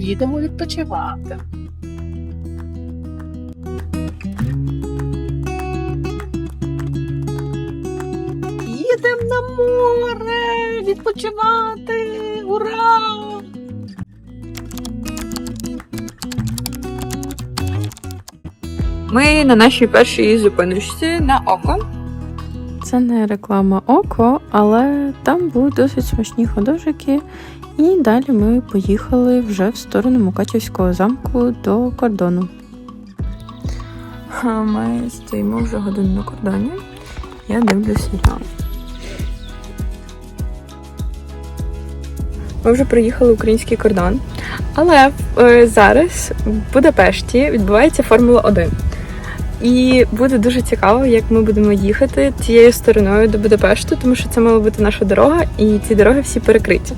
їдемо відпочивати. Їдемо на море відпочивати! Ура! Ми на нашій першій зупиночці на око. Це не реклама око, але там були досить смачні ходожики. І далі ми поїхали вже в сторону Мукачівського замку до кордону. Ми стоїмо вже годину на кордоні. Я дивлюсь серіал. Ми вже приїхали в український кордон. Але е, зараз в Будапешті відбувається Формула 1. І буде дуже цікаво, як ми будемо їхати цією стороною до Будапешту, тому що це мала бути наша дорога, і ці дороги всі перекриті.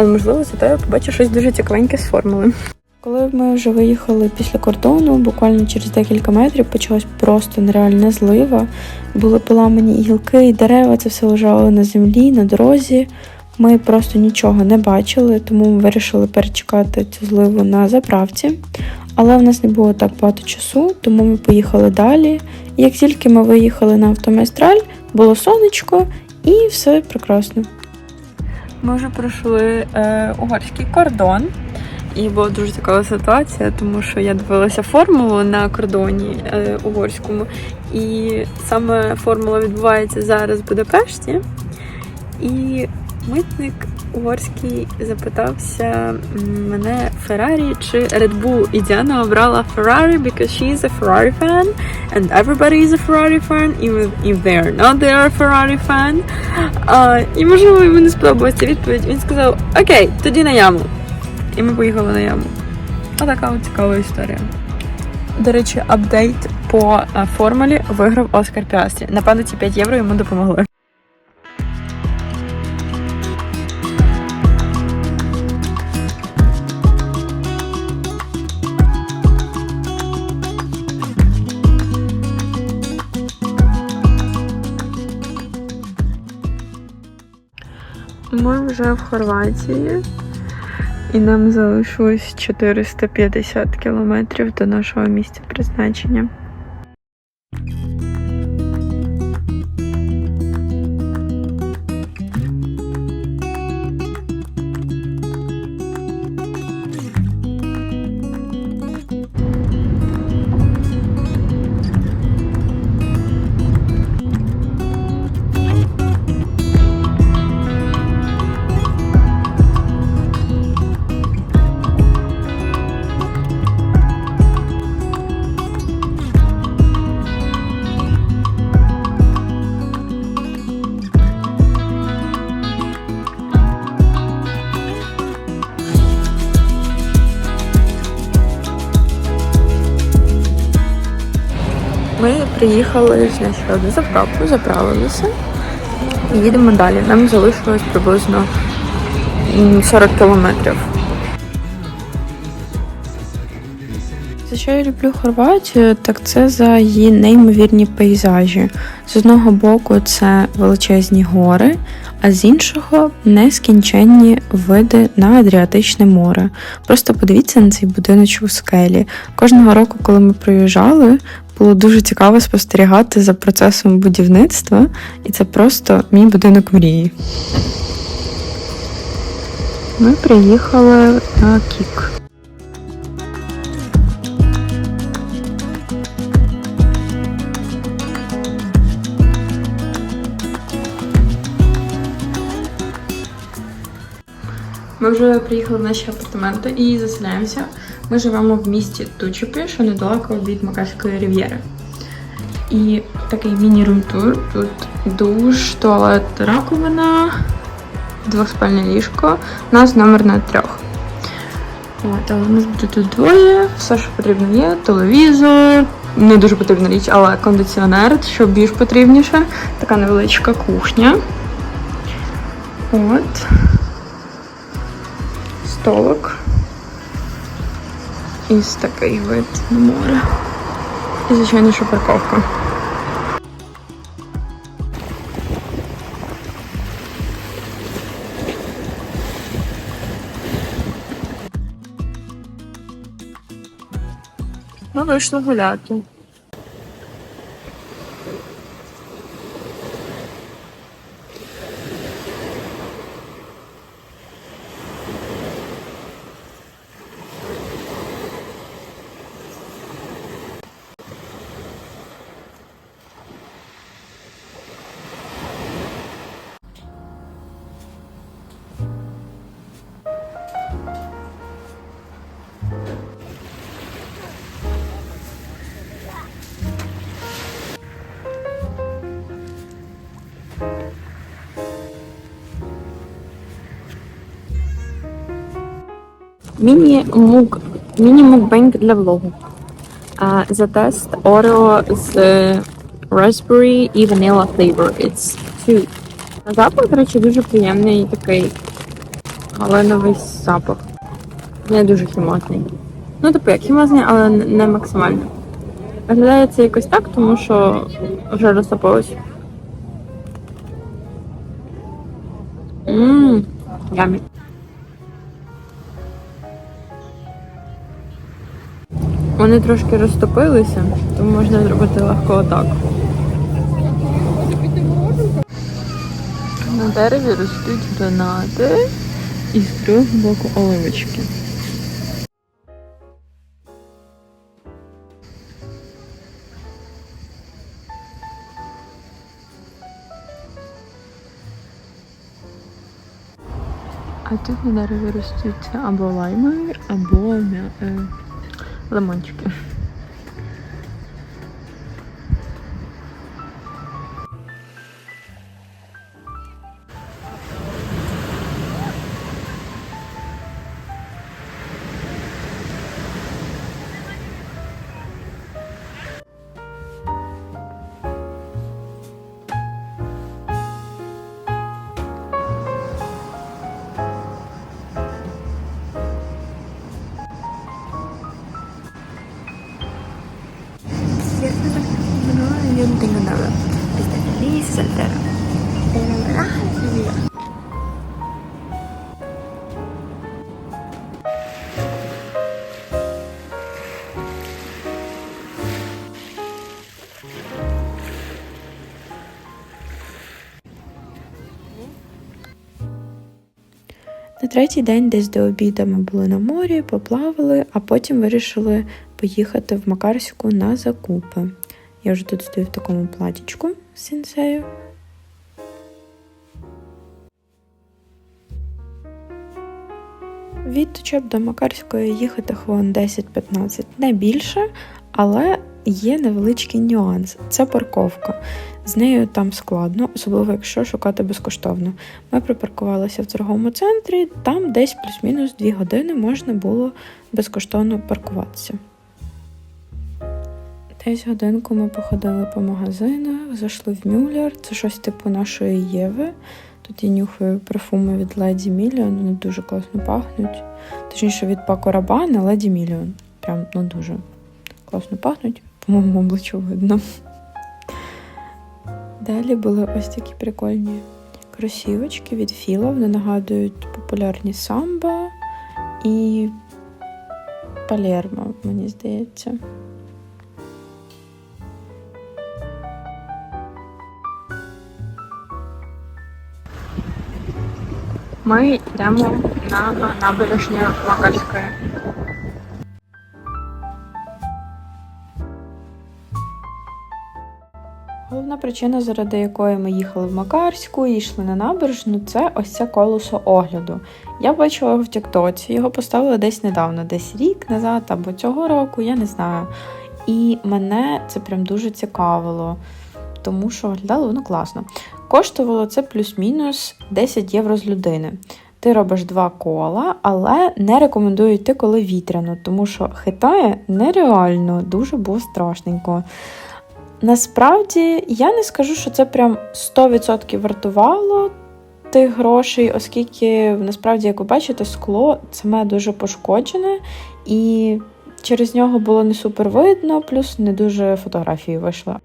Але можливо, зато я побачу щось дуже цікавеньке з формули. Коли ми вже виїхали після кордону, буквально через декілька метрів почалась просто нереальна злива. Були поламані гілки і дерева, це все лежало на землі, на дорозі. Ми просто нічого не бачили, тому ми вирішили перечекати цю зливу на заправці. Але в нас не було так багато часу, тому ми поїхали далі. І як тільки ми виїхали на автомайстраль, було сонечко і все прекрасно. Ми вже пройшли е, угорський кордон, і була дуже цікава ситуація, тому що я дивилася формулу на кордоні е, угорському, і саме формула відбувається зараз в Будапешті. І митник угорський запитався мене Феррарі чи Red Bull. І Діана обрала Ferrari because she is a Ferrari fan and everybody is a Ferrari fan, even if they are not they are a Ferrari fan. А, і можливо йому не сподобалася відповідь. Він сказав: Окей, тоді на яму. І ми поїхали на яму. Отака от цікава історія. До речі, апдейт по е, формулі виграв Оскар Піастрі. Напевно, ці 5 євро йому допомогли. Вже в Хорватії, і нам залишилось 450 кілометрів до нашого місця призначення. Приїхали значить, на заправку, заправилися і їдемо далі. Нам залишилось приблизно 40 кілометрів. За що я люблю Хорватію, так це за її неймовірні пейзажі. З одного боку, це величезні гори, а з іншого нескінченні види на Адріатичне море. Просто подивіться на цей будиночок у скелі. Кожного року, коли ми приїжджали, було дуже цікаво спостерігати за процесом будівництва, і це просто мій будинок мрії. Ми приїхали на Кік. Ми вже приїхали в наші апартаменти і заселяємося. Ми живемо в місті Тучупі, що недалеко від Макарської рів'єри. І такий міні-рум-тур. Тут душ, туалет, раковина, двохспальне ліжко. У нас номер на трьох. От, але нас буде тут двоє, все, що потрібно є, телевізор, не дуже потрібна річ, але кондиціонер, що більш потрібніше. Така невеличка кухня. От столик. І ось такий вид на море. І, звичайно, що парковка. Ми вийшли гуляти. Міні-мук, міні-мукбенк для влогу. А, за тест Орео з Raspberry і Vanilla flavor. It's two. Запах, до речі, дуже приємний такий малиновий запах. Не дуже хімозний. Ну, типу, як хімозний, але не максимально. Виглядає це якось так, тому що вже розтопилось. Ммм, ямі. Вони трошки розтопилися, тому можна зробити легко отак. На дереві ростуть гранати і з трьох боку оливочки. А тут на дереві ростуть або лайми, або е, лимончики. На третій день, десь до обіду, ми були на морі, поплавали, а потім вирішили поїхати в Макарську на закупи. Я вже тут стою в такому платічку з сінсею. Від Тучеб до Макарської їхати хвилин 10-15, не більше, але є невеличкий нюанс це парковка. З нею там складно, особливо якщо шукати безкоштовно. Ми припаркувалися в торговому центрі, там десь плюс-мінус 2 години можна було безкоштовно паркуватися. Десь годинку ми походили по магазинах, зайшли в Мюллер, це щось типу нашої Єви. Тут я нюхаю парфуми від Lady Million, вони дуже класно пахнуть. Точніше від Paco Rabanne, Lady Million. Прям ну дуже класно пахнуть, по моєму обличчю видно. Далі були ось такі прикольні кросівочки від Філа. Вони нагадують популярні самбо і Палермо, мені здається. Ми йдемо на набережню Макарської. Причина, заради якої ми їхали в Макарську і йшли на набережну, це ось це колесо огляду. Я бачила його в Тіктоці, його поставили десь недавно, десь рік назад або цього року, я не знаю. І мене це прям дуже цікавило, тому що виглядало воно класно. Коштувало це плюс-мінус 10 євро з людини. Ти робиш два кола, але не рекомендую йти, коли вітряно, тому що хитає нереально, дуже було страшненько. Насправді я не скажу, що це прям 100% вартувало тих грошей, оскільки насправді, як ви бачите, скло саме дуже пошкоджене, і через нього було не супер видно, плюс не дуже фотографії вийшли.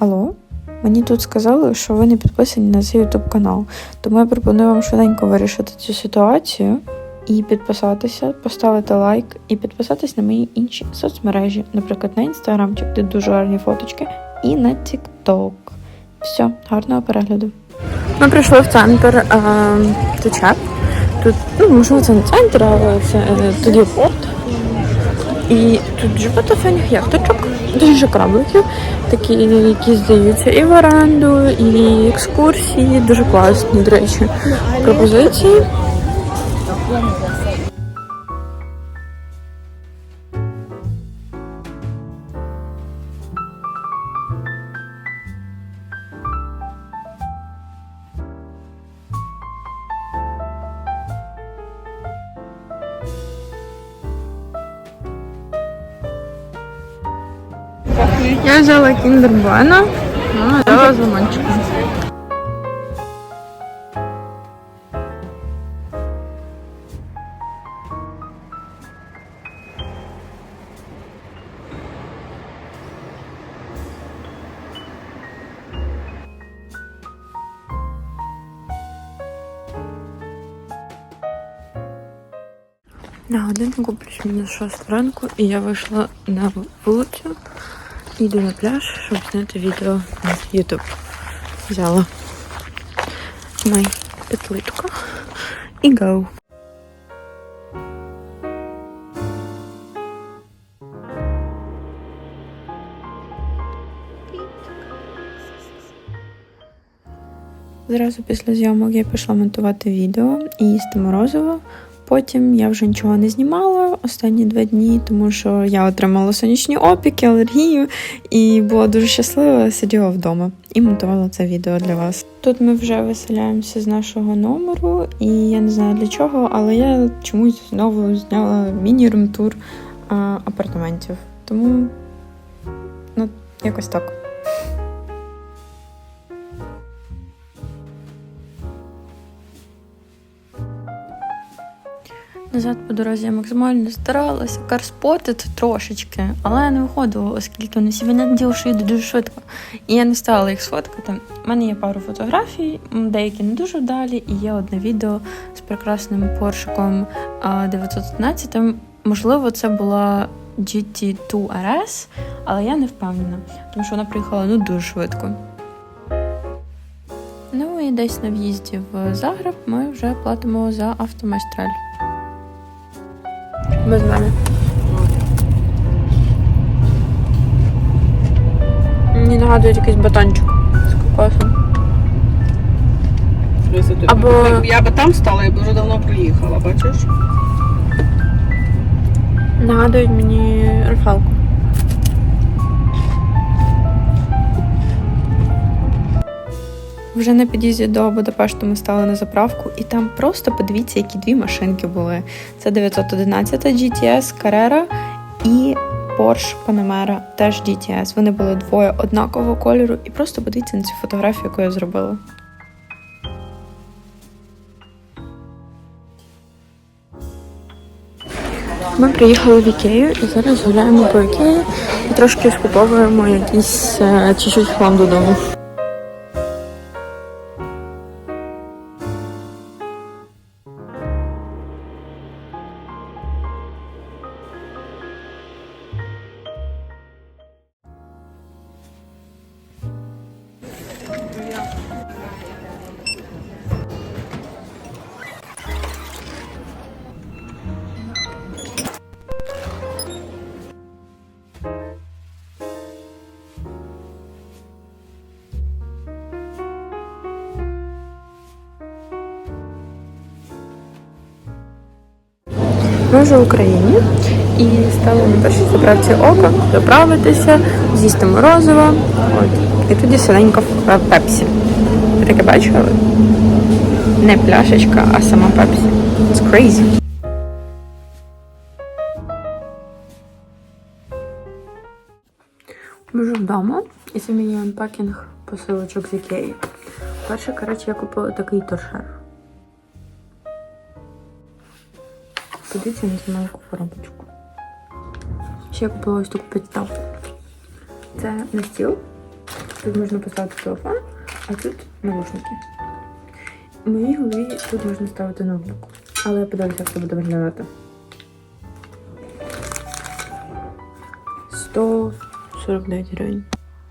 Алло, мені тут сказали, що ви не підписані на цей YouTube канал. Тому я пропоную вам швиденько вирішити цю ситуацію і підписатися, поставити лайк і підписатись на мої інші соцмережі, наприклад, на інстаграмчик, де дуже гарні фоточки, і на TikTok. Все, гарного перегляду. Ми прийшли в центр Течеп. Тут, ну, можливо, це не центр, але це е, тут є порт. І тут дуже багато файних яхточок, дуже корабликів, такі, які здаються і в оренду, і екскурсії. Дуже класні, до речі, пропозиції. Я взяла кіндер Буена, а взяла з лимончиком. На годинку плюс-мінус 6 ранку, і я вийшла на вулицю. Йду на пляж, щоб зняти відео на YouTube. Взяла май петличку і go. Зразу після зйомок я пішла монтувати відео і їсти морозиво. Потім я вже нічого не знімала останні два дні, тому що я отримала сонячні опіки, алергію і була дуже щаслива, сиділа вдома і монтувала це відео для вас. Тут ми вже виселяємося з нашого номеру, і я не знаю для чого, але я чомусь знову зняла міні-румтур апартаментів. Тому ну, якось так. Назад по дорозі я максимально старалася карспотити трошечки, але не виходило, оскільки вони всі наділи, що йду дуже швидко. І я не стала їх сфоткати. У мене є пару фотографій, деякі не дуже вдалі, і є одне відео з прекрасним поршиком а, 911. Можливо, це була GT2 RS, але я не впевнена, тому що вона приїхала ну дуже швидко. Ну і десь на в'їзді в Загреб ми вже платимо за автомайстраль. Без мене. Мені нагадують якийсь батончик з кокосом. Або- Я би там стала, я б вже давно приїхала, бачиш? Нагадують мені Рафалку. Вже на під'їзді до Будапешту ми стали на заправку, і там просто подивіться, які дві машинки були. Це 911 GTS Carrera і Porsche Panamera теж GTS. Вони були двоє однакового кольору, і просто подивіться на цю фотографію, яку я зробила. Ми приїхали в Ікею і зараз гуляємо по Ікеї і трошки скуповуємо якийсь е, чуть-чуть хлам додому. Ми вже в Україні і стали на першій заправці ока заправитися, з'їсти морозиво. От. І тоді синенька пепсі. Ви таке бачили? Не пляшечка, а сама пепсі. It's crazy. Ми вже вдома, і це мій анпакінг посилочок з Ікеї. Перше, коротше, я купила такий торшер. Подивіться на цю коробочку. Ще я купила ось таку підставку. Це на стіл. Тут можна поставити телефон, а тут навушники. В моїй голові тут можна ставити ноутбук. Але я подивлюся, як це буде виглядати. 149 гривень.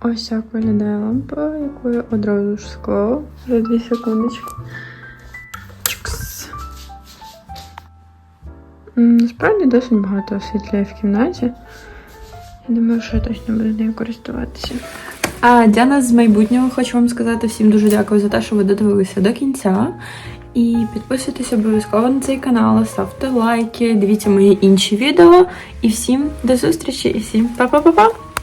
Ось так виглядає лампа, яку я одразу ж склала за 2 секундочки. Насправді досить багато освітляє в кімнаті. Я думаю, що я точно буду нею користуватися. А Діана з майбутнього хочу вам сказати всім дуже дякую за те, що ви додивилися до кінця. І підписуйтесь обов'язково на цей канал, ставте лайки, дивіться мої інші відео. І всім до зустрічі, і всім па-па-па-па!